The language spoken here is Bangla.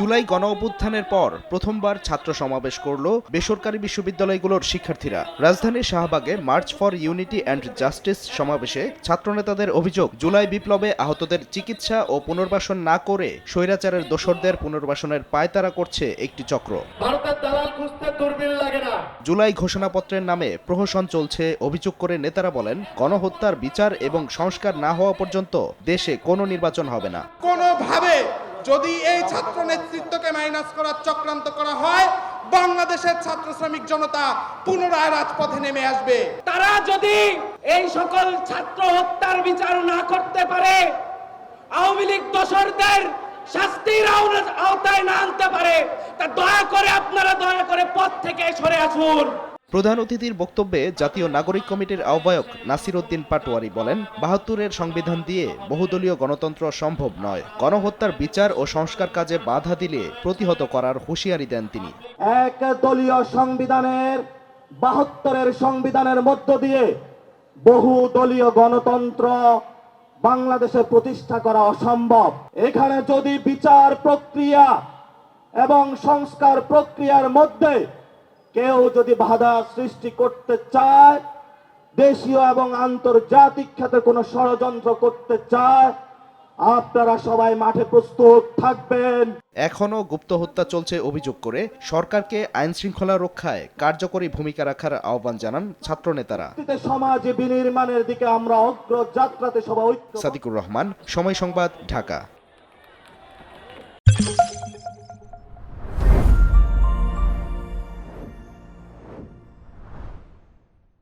জুলাই গণ অভ্যুত্থানের পর প্রথমবার ছাত্র সমাবেশ করল বেসরকারি বিশ্ববিদ্যালয়গুলোর শিক্ষার্থীরা। রাজধানীর শাহবাগে march for unity and justice সমাবেশে ছাত্রনেতাদের অভিযোগ জুলাই বিপ্লবে আহতদের চিকিৎসা ও পুনর্বাসন না করে স্বৈরাচারের দোসরদের পুনর্বাসনের পায়তারা করছে একটি চক্র। ভারতের দালাল খুঁজতে দূরবীন লাগে না। জুলাই ঘোষণাপত্রের নামে প্রহসন চলছে অভিযোগ করে নেতারা বলেন গণহত্যার বিচার এবং সংস্কার না হওয়া পর্যন্ত দেশে কোনো নির্বাচন হবে না। কোনোভাবে যদি এই ছাত্র নেতৃত্বকে মাইনাস করার চক্রান্ত করা হয়, বাংলাদেশের ছাত্র শ্রমিক জনতা পুনরায় রাজপথে নেমে আসবে। তারা যদি এই সকল ছাত্র হত্যার বিচার না করতে পারে, আওয়ামী লীগ দোসরদের শাস্তির আওতায় না আনতে পারে, তা দয়া করে আপনারা দয়া করে পথ থেকে সরে আসুন। প্রধান অতিথির বক্তব্যে জাতীয় নাগরিক কমিটির আহ্বায়ক নাসির উদ্দিন পাটোয়ারি বলেন, বাহাত্তরের সংবিধান দিয়ে বহুদলীয় গণতন্ত্র সম্ভব নয়। গণহত্যার বিচার ও সংস্কার কাজে বাধা দিলে প্রতিহত করার হুঁশিয়ারি দেন তিনি। এক দলীয় সংবিধানের, বাহাত্তরের সংবিধানের মধ্য দিয়ে বহু দলীয় গণতন্ত্র বাংলাদেশে প্রতিষ্ঠা করা অসম্ভব। এখানে যদি বিচার প্রক্রিয়া এবং সংস্কার প্রক্রিয়ার মধ্যে কেউ যদি বাধা সৃষ্টি করতে চায় দেশীয় এবং আন্তর্জাতিক খাতে কোনো ষড়যন্ত্র করতে চায় আপনারা সবাই মাঠে প্রস্তুত থাকবেন। এখনও গুপ্ত হত্যা চলছে অভিযোগ করে সরকারকে আইন শৃঙ্খলা রক্ষায় কার্যকরী ভূমিকা রাখার আহ্বান জানান ছাত্রনেতারা। পরবর্তীতে সমাজ বিনির্মাণের দিকে আমরা অগ্রযাত্রাতে সবাই সাদিকুর রহমান সময় সংবাদ ঢাকা।